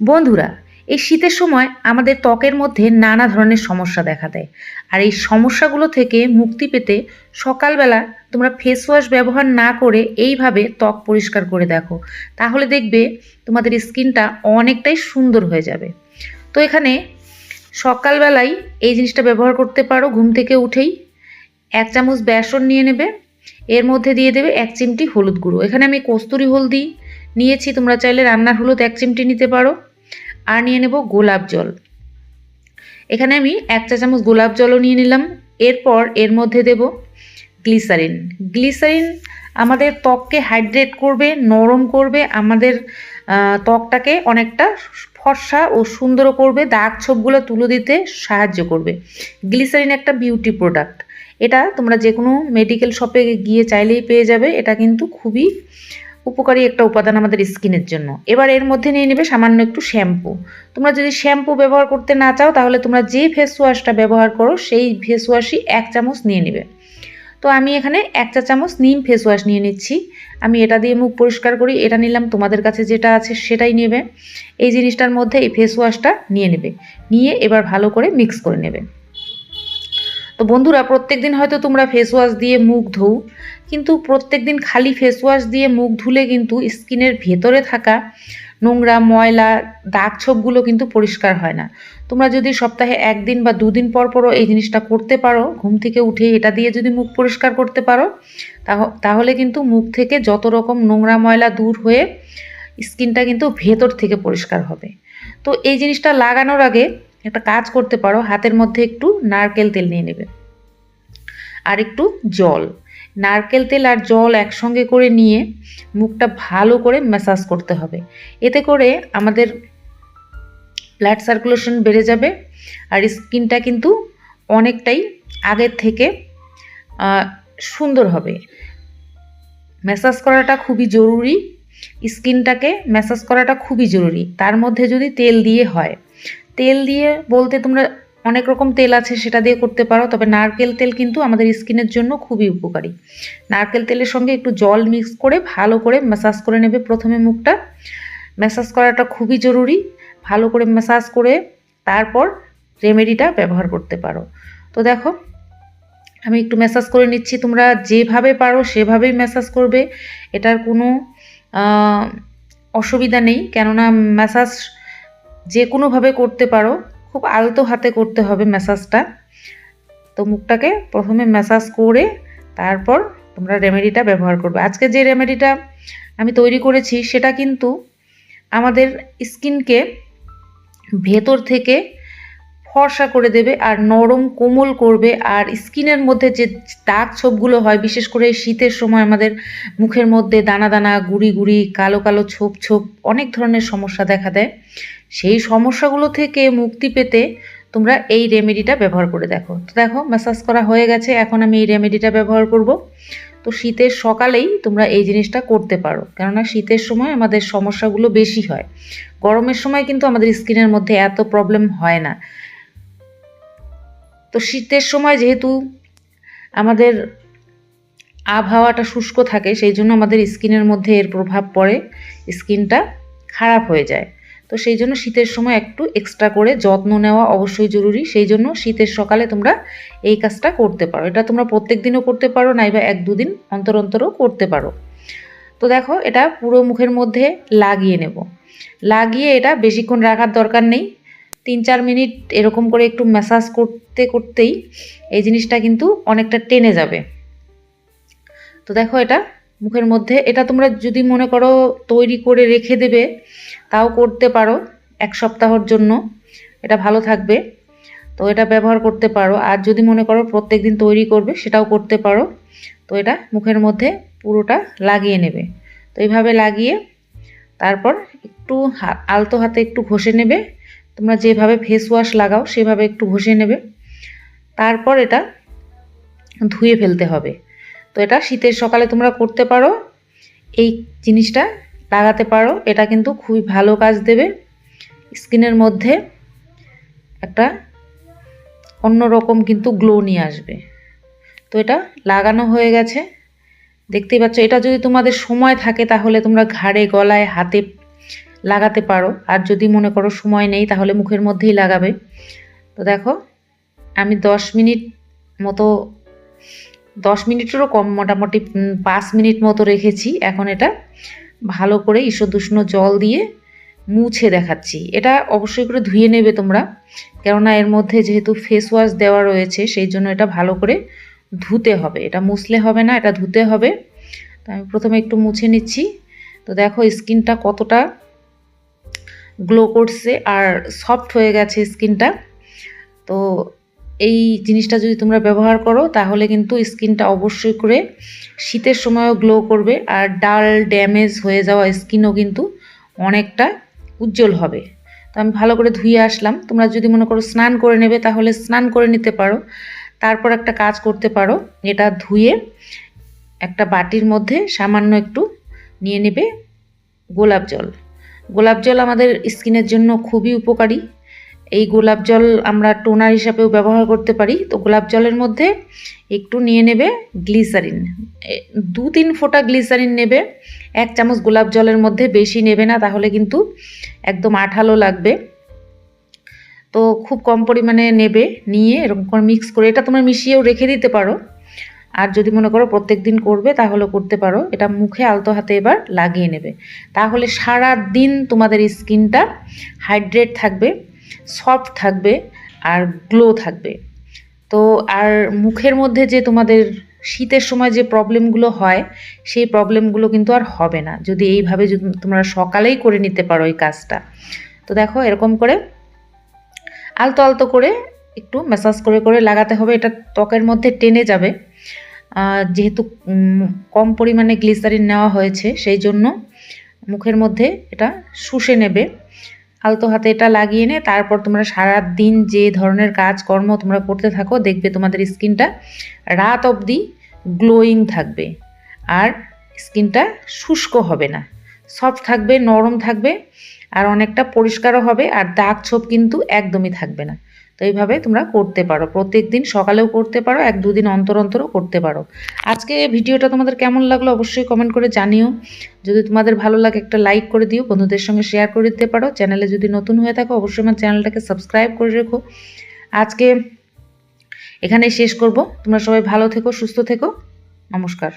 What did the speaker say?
বন্ধুরা, এই শীতের সময় আমাদের ত্বকের মধ্যে নানা ধরনের সমস্যা দেখা দেয়। আর এই সমস্যাগুলো থেকে মুক্তি পেতে সকালবেলা তোমরা ফেস ওয়াশ ব্যবহার না করে এইভাবে ত্বক পরিষ্কার করে দেখো। তাহলে দেখবে তোমাদের স্কিনটা অনেকটাই সুন্দর হয়ে যাবে। তো এখানে সকালবেলায় এই জিনিসটা ব্যবহার করতে পারো ঘুম থেকে উঠেই। এক চামচ বেসন নিয়ে নেবে, এর মধ্যে দিয়ে দেবে এক চিমটি হলুদ গুঁড়ো। এখানে আমি কস্তুরি হলদি নিয়েছি, তোমরা চাইলে রান্নার হলুদ এক চিমটি নিতে পারো। আর নিয়ে নেব গোলাপ জল। এখানে আমি এক চা চামচ গোলাপ জলও নিয়ে নিলাম। এরপর এর মধ্যে দেব গ্লিসারিন। গ্লিসারিন আমাদের ত্বককে হাইড্রেট করবে, নরম করবে, আমাদের ত্বকটাকে অনেকটা ফর্সা ও সুন্দরও করবে, দাগ ছোপগুলো তুলে দিতে সাহায্য করবে। গ্লিসারিন একটা বিউটি প্রোডাক্ট। এটা তোমরা যে কোনো মেডিকেল শপে গিয়ে চাইলেই পেয়ে যাবে। এটা কিন্তু খুবই উপকারী একটা উপাদান আমাদের স্কিনের জন্য। এবার এর মধ্যে নিয়ে নেবে সামান্য একটু শ্যাম্পু। তোমরা যদি শ্যাম্পু ব্যবহার করতে না চাও, তাহলে তোমরা যে ফেস ওয়াশটা ব্যবহার করো, সেই ফেস ওয়াশই এক চামচ নিয়ে নেবে। তো আমি এখানে এক চা চামচ নিম ফেস ওয়াশ নিয়ে নিচ্ছি। আমি এটা দিয়ে মুখ পরিষ্কার করি, এটা নিলাম, তোমাদের কাছে যেটা আছে সেটাই নেবে। এই জিনিসটার মধ্যে এই ফেস ওয়াশটা নিয়ে নেবে। নিয়ে এবার ভালো করে মিক্স করে নেবে। তো বন্ধুরা প্রত্যেক দিন হয়তো তোমরা ফেস ওয়াশ দিয়ে মুখ ধোও, কিন্তু প্রত্যেক দিন খালি ফেস ওয়াশ দিয়ে মুখ ধুলে কিন্তু স্কিনের ভেতরে থাকা নোংরা, ময়লা, দাগ ছোপগুলো কিন্তু পরিষ্কার হয় না। তোমরা যদি সপ্তাহে একদিন বা দুদিন পর পরও এই জিনিসটা করতে পারো, ঘুম থেকে উঠে এটা দিয়ে যদি মুখ পরিষ্কার করতে পারো, তাহ- তাহলে কিন্তু মুখ থেকে যত রকম নোংরা, ময়লা দূর হয়ে স্কিনটা কিন্তু ভেতর থেকে পরিষ্কার হবে। তো এই জিনিসটা লাগানোর আগে একটা কাজ করতে পারো, হাতের মধ্যে একটু নারকেল তেল নিয়ে নেবে। আর একটু জল। নারকেল তেল আর জল একসঙ্গে করে নিয়ে মুখটা ভালো করে ম্যাসাজ করতে হবে। এতে করে আমাদের ব্লাড সার্কুলেশন বেড়ে যাবে আর স্কিনটা কিন্তু অনেকটাই আগের থেকে সুন্দর হবে। ম্যাসাজ করাটা খুবই জরুরি। স্কিনটাকে ম্যাসাজ করাটা খুবই জরুরি। তার মধ্যে যদি তেল দিয়ে হয় তেল দিয়ে বলতে তোমরা অনেক রকম তেল আছে, সেটা দিয়ে করতে পারো, তবে নারকেল তেল কিন্তু আমাদের স্কিনের জন্য খুবই উপকারী। নারকেল তেলের সঙ্গে একটু জল মিক্স করে, ভালো করে ম্যাসাজ করে নেবে প্রথমে মুখটা। ম্যাসাজ করাটা খুবই জরুরি। ভালো করে ম্যাসাজ করে তারপর রেমেডিটা ব্যবহার করতে পারো। তো দেখো, আমি একটু ম্যাসাজ করে নিচ্ছি, তোমরা যেভাবে পারো সেভাবেই ম্যাসাজ করবে। এটার কোনো অসুবিধা নেই। কেননা ম্যাসাজ যে কোনোভাবে করতে পারো, খুব আলতো হাতে করতে হবে ম্যাসাজটা তো মুখটাকে প্রথমে ম্যাসাজ করে তারপর তোমরা রেমেডিটা ব্যবহার করবে। আজকে যে রেমেডিটা আমি তৈরি করেছি, সেটা কিন্তু আমাদের স্কিনকে ভেতর থেকে ফর্সা করে দেবে আর নরম কোমল করবে। আর স্কিনের মধ্যে যে দাগ ছোপগুলো হয়, বিশেষ করে শীতের সময় আমাদের মুখের মধ্যে দানা দানা, গুড়ি গুড়ি, কালো কালো ছোপ ছোপ, অনেক ধরনের সমস্যা দেখা দেয়। সেই সমস্যাগুলো থেকে মুক্তি পেতে তোমরা এই রেমেডিটা ব্যবহার করে দেখো। তো দেখো ম্যাসাজ করা হয়ে গেছে, এখন আমি এই রেমেডিটা ব্যবহার করব। তো শীতের সকালেই তোমরা এই জিনিসটা করতে পারো, কেননা শীতের সময় আমাদের সমস্যাগুলো বেশি হয়। গরমের সময় কিন্তু আমাদের স্কিনের মধ্যে এত প্রবলেম হয় না। তো শীতের সময় যেহেতু আমাদের আবহাওয়াটা শুষ্ক থাকে, সেই জন্য আমাদের স্কিনের মধ্যে এর প্রভাব পড়ে, স্কিনটা খারাপ হয়ে যায়। তো সেই জন্য শীতের সময় একটু এক্সট্রা করে যত্ন নেওয়া অবশ্যই জরুরি। সেই জন্য শীতের সকালে তোমরা এই কাজটা করতে পারো। এটা তোমরা প্রত্যেক দিনও করতে পারো, নাইবা এক দুদিন অন্তর অন্তরও করতে পারো। তো দেখো, এটা পুরো মুখের মধ্যে লাগিয়ে নেব। লাগিয়ে এটা বেশিক্ষণ রাখার দরকার নেই। তিন চার মিনিট এরকম করে একটু ম্যাসাজ করতে করতেই এই জিনিসটা কিন্তু অনেকটা টেনে যাবে। তো দেখো এটা মুখের মধ্যে। এটা তোমরা যদি মনে করো তৈরি করে রেখে দেবে, তাও করতে পারো এক সপ্তাহর জন্য। এটা ভালো থাকবে। তো এটা ব্যবহার করতে পারো। আর যদি মনে করো প্রত্যেক দিন তৈরি করবে, সেটাও করতে পারো। তো এটা মুখের মধ্যে পুরোটা লাগিয়ে নেবে। তো এইভাবে লাগিয়ে তারপর একটু আলতো হাতে একটু ঘষে নেবে। তোমরা যেভাবে ফেস ওয়াশ লাগাও, সেভাবে একটু ঘষে নেবে। তারপর এটা ধুয়ে ফেলতে হবে। তো এটা শীতের সকালে তোমরা করতে পারো। এই জিনিসটা লাগাতে পারো। এটা কিন্তু খুবই ভালো কাজ দেবে স্কিনের মধ্যে। একটা অন্যরকম কিন্তু গ্লো নিয়ে আসবে। তো এটা লাগানো হয়ে গেছে। দেখতেই পাচ্ছ, এটা যদি তোমাদের সময় থাকে তাহলে তোমরা ঘাড়ে, গলায়, হাতে লাগাতে পারো। আর যদি মনে করো সময় নেই তাহলে মুখের মধ্যেই লাগাবে। তো দেখো, আমি দশ মিনিট মতো দশ মিনিটেরও কম, মোটামুটি পাঁচ মিনিট মতো রেখেছি। এখন এটা ভালো করে ঈষদুষ্ণ জল দিয়ে মুছে দেখাচ্ছি। এটা অবশ্যই করে ধুয়ে নেবে তোমরা। কেননা এর মধ্যে যেহেতু ফেস ওয়াশ দেওয়া রয়েছে, সেই জন্য এটা ভালো করে ধুতে হবে। এটা মুছলে হবে না, এটা ধুতে হবে। তো আমি প্রথমে একটু মুছে নিচ্ছি। তো দেখো, স্কিনটা কতটা গ্লো করছে আর সফট হয়ে গেছে স্কিনটা। তো এই জিনিসটা যদি তোমরা ব্যবহার করো, তাহলে কিন্তু স্কিনটা অবশ্যই করে শীতের সময়ও গ্লো করবে আর ডাল ড্যামেজ হয়ে যাওয়া স্কিনও কিন্তু অনেকটা উজ্জ্বল হবে। তো আমি ভালো করে ধুয়ে আসলাম। তোমরা যদি মনে করো স্নান করে নেবে, তাহলে স্নান করে নিতে পারো। তারপর একটা কাজ করতে পারো, এটা ধুয়ে একটা বাটির মধ্যে সামান্য একটু নিয়ে নেবে গোলাপ জল। গোলাপ জল আমাদের স্কিনের জন্য খুবই উপকারী। এই গোলাপ জল আমরা টোনার হিসাবেও ব্যবহার করতে পারি। তো গোলাপ জলের মধ্যে একটু নিয়ে নেবে গ্লিসারিন। দু তিন ফোঁটা গ্লিসারিন নেবে। এক চামচ গোলাপ জলের মধ্যে বেশি নেবে না, তাহলে কিন্তু একদম আঠালো লাগবে। তো খুব কম পরিমাণে নেবে, নিয়ে এরকম করে মিক্স করে। এটা তোমরা মিশিয়েও রেখে দিতে পারো। আর যদি মনে করো প্রত্যেক দিন করবে, তাহলে করতে পারো। এটা মুখে আলতো হাতে এবার লাগিয়ে নেবে। তাহলে সারা দিন তোমাদের স্কিনটা হাইড্রেট থাকবে। সফট থাকবে আর গ্লো থাকবে। তো আর মুখের মধ্যে যে তোমাদের শীতের সময় যে প্রবলেমগুলো হয়, সেই প্রবলেমগুলো কিন্তু আর হবে না। যদি এইভাবে তোমরা সকালেই করে নিতে পারো এই কাজটা। তো দেখো এরকম করে আলতো আলতো করে একটু ম্যাসাজ করে করে লাগাতে হবে। এটা ত্বকের মধ্যে টেনে যাবে। যেহেতু কম পরিমাণে গ্লিসারিন নেওয়া হয়েছে, সেই জন্য মুখের মধ্যে এটা শুষে নেবে। আলতো হাতে এটা লাগিয়ে নে, তারপর তোমরা সারা দিন যে ধরনের কাজকর্ম তোমরা করতে থাকো, দেখবে তোমাদের স্কিনটা রাত অবধি গ্লোয়িং থাকবে আর স্কিনটা শুষ্ক হবে না। সফট থাকবে, নরম থাকবে আর অনেকটা পরিষ্কারও হবে আর দাগ ছোপ কিন্তু একদমই থাকবে না। তো এইভাবে তোমরা করতে পারো। প্রত্যেক দিন সকালেও করতে পারো, এক দুদিন অন্তর অন্তরও করতে পারো। আজকে ভিডিওটা তোমাদের কেমন লাগল অবশ্যই কমেন্ট করে জানিও। যদি তোমাদের ভালো লাগে একটা লাইক করে দিও, বন্ধুদের সঙ্গে শেয়ার করে দিতে পারো। চ্যানেলে যদি নতুন হয়ে থাকো, অবশ্যই আমার চ্যানেলটাকে সাবস্ক্রাইব করে রেখো। আজকে এখানেই শেষ করব। তোমরা সবাই ভালো থেকো, সুস্থ থেকো। নমস্কার।